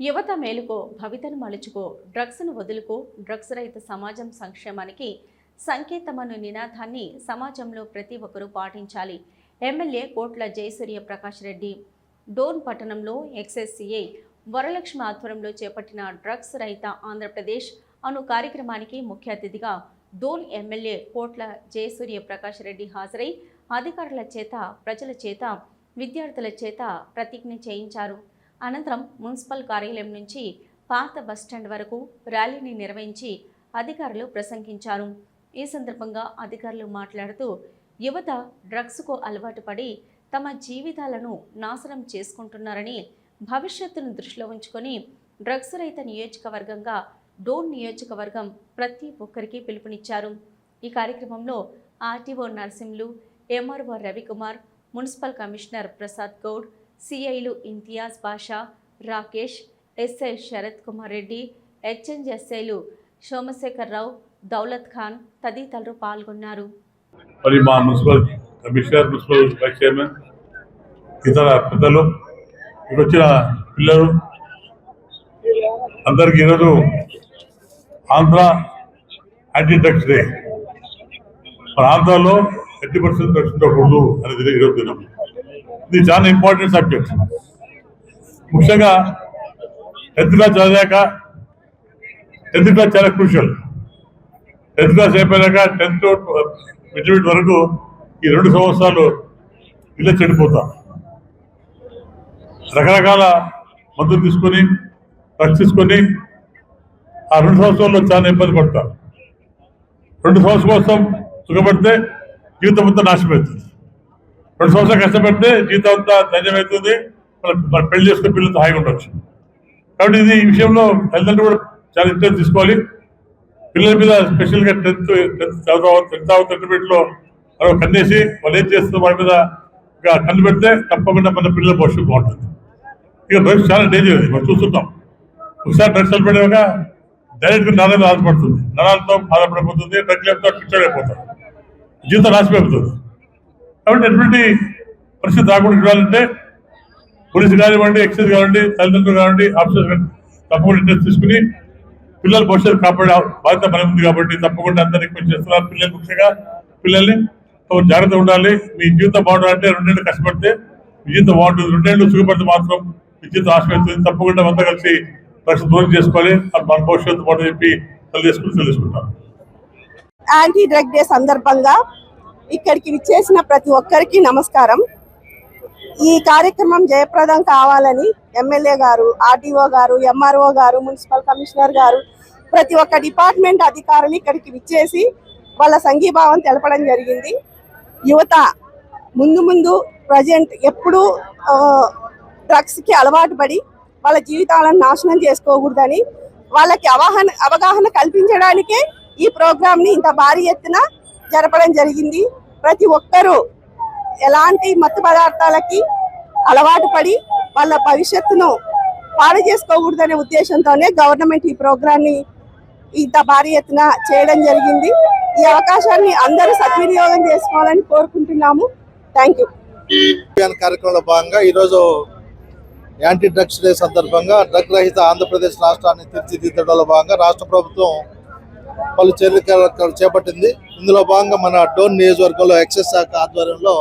యువత మేలుకో భవితను మలుచుకో డ్రగ్స్ను వదులుకో డ్రగ్స్ రహిత సమాజం సంక్షేమానికి సంకేతమను నినాదాన్ని సమాజంలో ప్రతి ఒక్కరూ పాటించాలి. ఎమ్మెల్యే కోట్ల జయసూర్య ప్రకాష్ రెడ్డి డోన్ పట్టణంలో ఎక్స్ఎస్సీఏ వరలక్ష్మి ఆధ్వర్యంలో చేపట్టిన డ్రగ్స్ రహిత ఆంధ్రప్రదేశ్ అను కార్యక్రమానికి ముఖ్య అతిథిగా డోన్ ఎమ్మెల్యే కోట్ల జయసూర్య ప్రకాష్ రెడ్డి హాజరై అధికారుల చేత ప్రజల చేత విద్యార్థుల చేత ప్రతిజ్ఞ చేయించారు. అనంతరం మున్సిపల్ కార్యాలయం నుంచి పాత బస్టాండ్ వరకు ర్యాలీని నిర్వహించి అధికారులు ప్రసంగించారు. ఈ సందర్భంగా అధికారులు మాట్లాడుతూ యువత డ్రగ్స్కు అలవాటు పడి తమ జీవితాలను నాశనం చేసుకుంటున్నారని భవిష్యత్తును దృష్టిలో ఉంచుకొని డ్రగ్స్ రహిత నియోజకవర్గంగా డోన్ నియోజకవర్గం ప్రతి ఒక్కరికి పిలుపునిచ్చారు. ఈ కార్యక్రమంలో RTO Narsimhulu MRO Ravikumar municipal commissioner Prasad Goud సిఐలు Imtiaz Basha Rakesh SI Sarath Kumar Reddy HNG ఎస్ఐలు సోమశేఖర్ రావు దౌలత్ ఖాన్ తదితరులు పాల్గొన్నారు. మరి మా municipal commissioner municipal vice chairman ఇతర పెద్దలు ఇక్కడ వచ్చిన పిల్లలు అందరికీ ఈరోజు ఆంధ్ర యాంటీ డ్రగ్స్ డే. మన ఆంధ్రాలో ఎట్టి పర్సెంట్ డ్రగ్స్ ఉండకూడదు అనేది ఈరోజు దినం. ఇది చాలా ఇంపార్టెంట్ సబ్జెక్ట్ ముఖ్యంగా టెన్త్ క్లాస్ చదివాక టెన్త్ క్లాస్ చాలా క్రూషియల్ టెన్త్ క్లాస్ అయిపోయాక టెన్త్ ఇంటర్మీడియట్ వరకు ఈ రెండు సంవత్సరాలు ఇలా చెడిపోతాం. రకరకాల మందులు తీసుకొని డ్రగ్స్ తీసుకొని ఆ రెండు సంవత్సరాల్లో చాలా ఇబ్బంది పడతారు రెండు సంవత్సరం కోసం సుఖపడితే జీవితం అంతా నాశనం అవుతుంది. రెండు సంవత్సరాలు కష్టపడితే జీవితం అంతా ధన్యమవుతుంది. మన పెళ్ళి చేసుకుని పిల్లలతో హాయిగా ఉండొచ్చు. కాబట్టి ఇది ఈ విషయంలో తల్లిదండ్రులు కూడా చాలా ఇంట్రెస్ట్ తీసుకోవాలి. పిల్లల మీద స్పెషల్గా టెన్త్ టెన్త్ చదువు టెన్త్ అవుతుంది మనం కన్నేసి వాళ్ళు ఏం చేస్తున్నారు వాడి మీద ఇక కన్ను పెడితే తప్పకుండా మన పిల్లల భవిష్యత్తు బాగుంటుంది. ఇక డ్రగ్స్ చాలా డేంజర్ అది మనం చూస్తుంటాం. ఒకసారి డ్రగ్స్ పడినాక డైరెక్ట్గా నరాలు బాధపడుతుంది నరాలతో బాధపడిపోతుంది. డ్రగ్ లేకపోతే పిచ్చడైపోతాడు జీవితం నాశమైపోతుంది కాబట్టి ఎటువంటి పరిస్థితి రాకుండా చూడాలంటే పోలీసు కానివ్వండి ఎక్సైజ్ కానివ్వండి తల్లిదండ్రులు కానివ్వండి ఆఫీసర్స్ తప్పకుండా ఇంట్రెస్ట్ తీసుకుని పిల్లల భవిష్యత్తు కాపాడే బాధ్యత మన ఉంది కాబట్టి తప్పకుండా అందరికి కొంచెం చేస్తున్నారు పిల్లలు ముఖ్యంగా పిల్లల్ని జాగ్రత్త ఉండాలి. మీ జీవితం బాగుండాలంటే రెండేళ్ళు కష్టపడితే మీ జీవితం బాగుంటుంది. రెండేళ్ళు సుఖపడితే మాత్రం మీ జీవితం ఆశపడుతుంది తప్పకుండా అంతా కలిసి ప్రశ్న దూరం చేసుకోవాలి. మన భవిష్యత్తు బాగుంటుంది చెప్పి తెలియజేసుకుని తెలుసుకుంటాం యాంటీ డ్రగ్ డే సందర్భంగా ఇక్కడికి చేసిన ప్రతి ఒక్కరికి నమస్కారం. ఈ కార్యక్రమం జయప్రదం కావాలని ఎమ్మెల్యే గారు ఆర్టీఓ గారు ఎంఆర్ఓ గారు మున్సిపల్ కమిషనర్ గారు ప్రతి ఒక్క డిపార్ట్మెంట్ అధికారులు ఇక్కడికి విచ్చేసి వాళ్ళ సంఘీభావం తెలపడం జరిగింది. యువత ముందు ముందు ప్రజెంట్ ఎప్పుడూ డ్రగ్స్కి అలవాటు పడి వాళ్ళ జీవితాలను నాశనం చేసుకోకూడదని వాళ్ళకి అవగాహన అవగాహన కల్పించడానికే ఈ ప్రోగ్రామ్ని ఇంత భారీ ఎత్తున జరపడం జరిగింది. ప్రతి ఒక్కరూ ఎలాంటి మత్తు పదార్థాలకి అలవాటు పడి వాళ్ళ భవిష్యత్తును పాడు చేసుకోకూడదనే ఉద్దేశంతోనే గవర్నమెంట్ ఈ ప్రోగ్రాన్ని ఇంత భారీ ఎత్తున చేయడం జరిగింది. ఈ అవకాశాన్ని అందరూ సద్వినియోగం చేసుకోవాలని కోరుకుంటున్నాము. Thank you. కార్యక్రమంలో భాగంగా ఈరోజు యాంటీ డ్రగ్స్ డే సందర్భంగా డ్రగ్ రహిత ఆంధ్రప్రదేశ్ రాష్ట్రాన్ని తీర్చిదిద్దడంలో భాగంగా రాష్ట్ర ప్రభుత్వం పలు చర్యలు చేపట్టింది. ఇందులో భాగంగా మన డోన్ నియోజకవర్గంలో ఎక్సైజ్ శాఖ ఆధ్వర్యంలో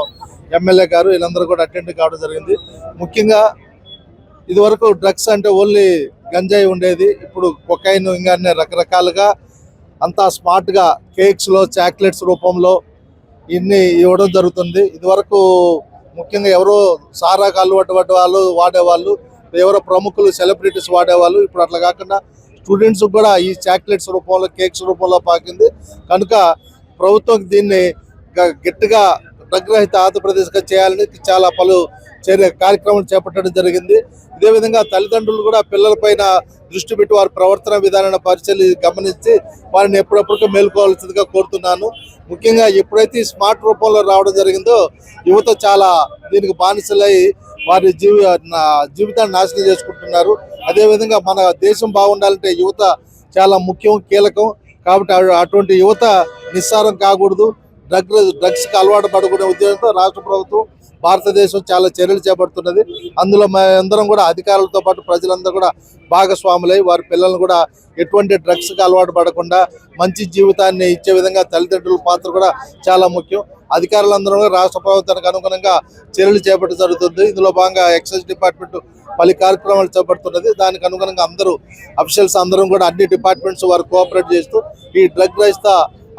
ఎమ్మెల్యే గారు వీళ్ళందరూ కూడా అటెండ్ కావడం జరిగింది. ముఖ్యంగా ఇదివరకు డ్రగ్స్ అంటే ఓన్లీ గంజాయి ఉండేది. ఇప్పుడు కొకైన్ ఇంకా అన్ని రకరకాలుగా అంతా స్మార్ట్గా కేక్స్లో చాక్లెట్స్ రూపంలో ఇన్ని ఇవ్వడం జరుగుతుంది. ఇదివరకు ముఖ్యంగా ఎవరో సారాకు అలవాటు వాళ్ళు వాడేవాళ్ళు ఎవరో ప్రముఖులు సెలబ్రిటీస్ వాడేవాళ్ళు. ఇప్పుడు అట్లా కాకుండా స్టూడెంట్స్ కూడా ఈ చాక్లెట్స్ రూపంలో కేక్స్ రూపంలో పాకింది. కనుక ప్రభుత్వం దీన్ని గ- గట్టిగా డ్రగ్ రహిత ఆంధ్రప్రదేశ్గా చేయాలని చాలా పలు చర్య కార్యక్రమాలు చేపట్టడం జరిగింది. ఇదే విధంగా తల్లిదండ్రులు కూడా పిల్లలపైన దృష్టి పెట్టి వారి ప్రవర్తన విధానాన్ని పరిశీలి గమనించి వారిని ఎప్పుడప్పుడు మేల్కోవాల్సిందిగా కోరుతున్నాను. ముఖ్యంగా ఎప్పుడైతే ఈ స్మార్ట్ రూపంలో రావడం జరిగిందో యువత చాలా దీనికి బానిసలై వారి జీవి జీవితాన్ని నాశనం చేసుకుంటున్నారు. అదేవిధంగా మన దేశం బాగుండాలంటే యువత చాలా ముఖ్యం కీలకం. కాబట్టి అటు- అటువంటి యువత నిస్సారం కాకూడదు. డ్రగ్ డ్రగ్స్కి అలవాటు పడుకునే ఉద్దేశంతో రాష్ట్ర ప్రభుత్వం భారతదేశం చాలా చర్యలు చేపడుతున్నది. అందులో అందరం కూడా అధికారులతో పాటు ప్రజలందరూ కూడా భాగస్వాములై వారి పిల్లల్ని కూడా ఎటువంటి డ్రగ్స్కి అలవాటు పడకుండా మంచి జీవితాన్ని ఇచ్చే విధంగా తల్లిదండ్రుల పాత్ర కూడా చాలా ముఖ్యం. అధికారులందరూ కూడా రాష్ట్ర ప్రభుత్వానికి అనుగుణంగా చర్యలు చేపట్టడం జరుగుతుంది. ఇందులో భాగంగా ఎక్సైజ్ డిపార్ట్మెంట్ పలు కార్యక్రమాలు చేపడుతున్నది. దానికి అనుగుణంగా అందరూ అఫీషియల్స్ అందరం కూడా అన్ని డిపార్ట్మెంట్స్ వారు కోఆపరేట్ చేస్తూ ఈ డ్రగ్ రహిత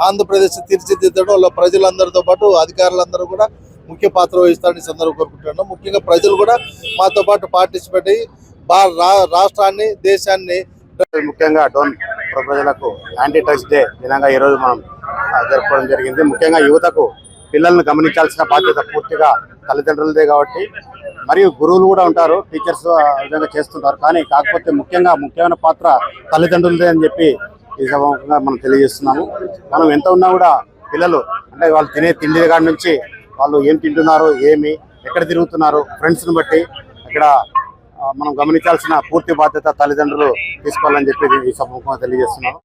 ఆంధ్రప్రదేశ్ తీర్చిదిద్దడంలో ప్రజలందరితో పాటు అధికారులందరూ కూడా ముఖ్య పాత్ర వహిస్తారని సందర్భం కోరుకుంటున్నాను. ముఖ్యంగా ప్రజలు కూడా మాతో పాటు పార్టిసిపేట్ అయ్యి రాష్ట్రాన్ని దేశాన్ని ముఖ్యంగా డోన్ ప్రజలకు యాంటీ డ్రగ్స్ డే దినంగా ఈరోజు మనం జరుపుకోవడం జరిగింది. ముఖ్యంగా యువతకు పిల్లల్ని గమనించాల్సిన బాధ్యత పూర్తిగా తల్లిదండ్రులదే కాబట్టి. మరియు గురువులు కూడా ఉంటారు టీచర్స్ విధంగా చేస్తుంటారు. కానీ కాకపోతే ముఖ్యంగా ముఖ్యమైన పాత్ర తల్లిదండ్రులదే అని చెప్పి ఈ సభముఖంగా మనం తెలియజేస్తున్నాము. మనం ఎంత ఉన్నా కూడా పిల్లలు అంటే వాళ్ళు తినే తిండి కాడి నుంచి వాళ్ళు ఏం తింటున్నారు ఏమి ఎక్కడ తిరుగుతున్నారు ఫ్రెండ్స్ని బట్టి ఇక్కడ మనం గమనించాల్సిన పూర్తి బాధ్యత తల్లిదండ్రులు తీసుకోవాలని చెప్పి ఈ సభముఖంగా తెలియజేస్తున్నాము.